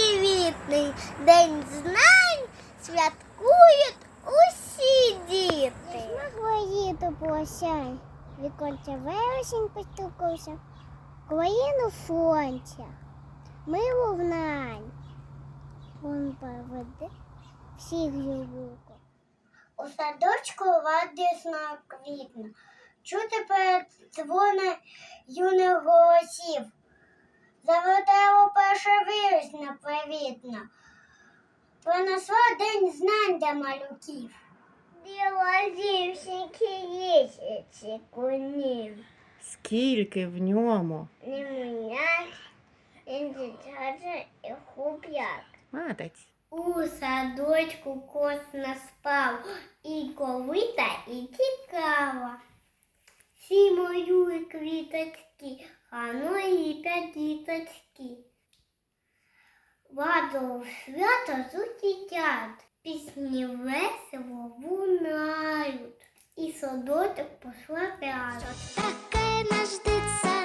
привітний день знань святкують усі діти. Смаглої посяй, віконця вересень постукався, країну сонця, милу внань. Он поведе всіх глибоко. У садочку радісна квітна, чути перед дзвони юних голосів. Заведе перше вірусня привітно. Принесла день знань для малюків. Білозі всіки місяці кунів. Скільки в ньому? Не індичача і хуп'як. Молодець. У садочку косно спав і ковита, і цікава. Всі мої квіточки, хано і п'ятіточки. Ваду свято зустрічають, пісні весело лунають, і садочок послабляють. Таке наш дитсадок,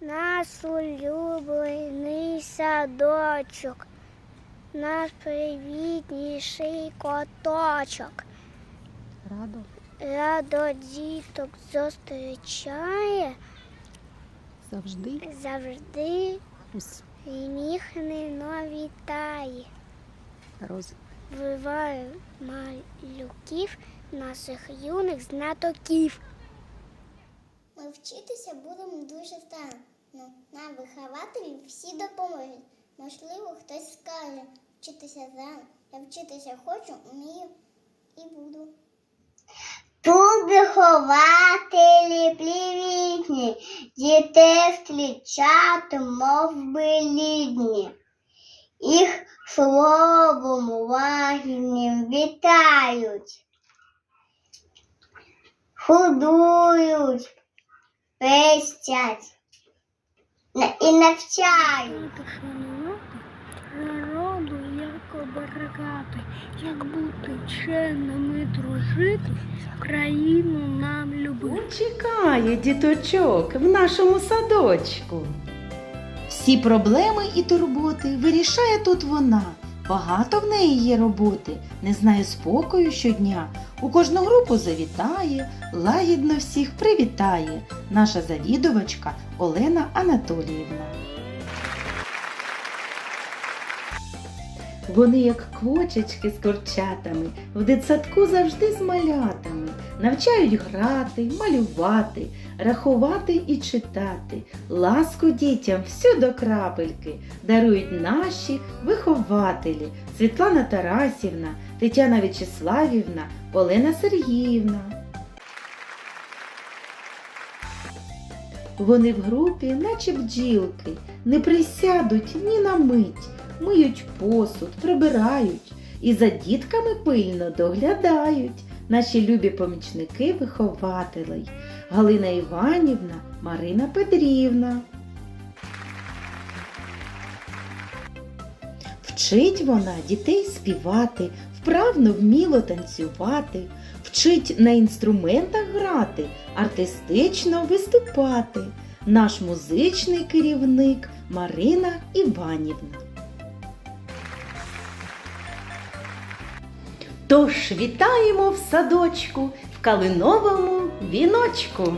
Наш улюблений садочок, наш привітніший коточок. Радо. Радо діток зустрічає, Завжди. завжди сміхнено вітає. Роз. Виває малюків наших юних знатоків. Ми вчитися будемо дуже старано. Нам вихователі всі допоможуть. Можливо, хтось скаже, вчитися рано. Я вчитися хочу, вмію і буду. Тут вихователі привітні, дітей зустрічати, мов би лідні. Їх словом лагідним вітають, худують, пестять і навчають. Народу як оберегати, як бути чемними дружити, країну нам любити. Чекає діточок в нашому садочку. Всі проблеми і турботи вирішає тут вона. Багато в неї є роботи, не знає спокою щодня. У кожну групу завітає, лагідно всіх привітає. Наша завідувачка Олена Анатоліївна. Вони, як квочечки з корчатами, в дитсадку завжди з малятами, навчають грати, малювати, рахувати і читати, ласку дітям всю до крапельки дарують наші вихователі Світлана Тарасівна, Тетяна В'ячеславівна, Олена Сергіївна. Вони в групі, наче бджілки, не присядуть ні на мить, миють посуд, прибирають і за дітками пильно доглядають наші любі помічники вихователей Галина Іванівна, Марина Петрівна. Вчить вона дітей співати, вправно вміло танцювати, вчить на інструментах грати, артистично виступати. Наш музичний керівник Марина Іванівна. Тож вітаємо в садочку в калиновому віночку.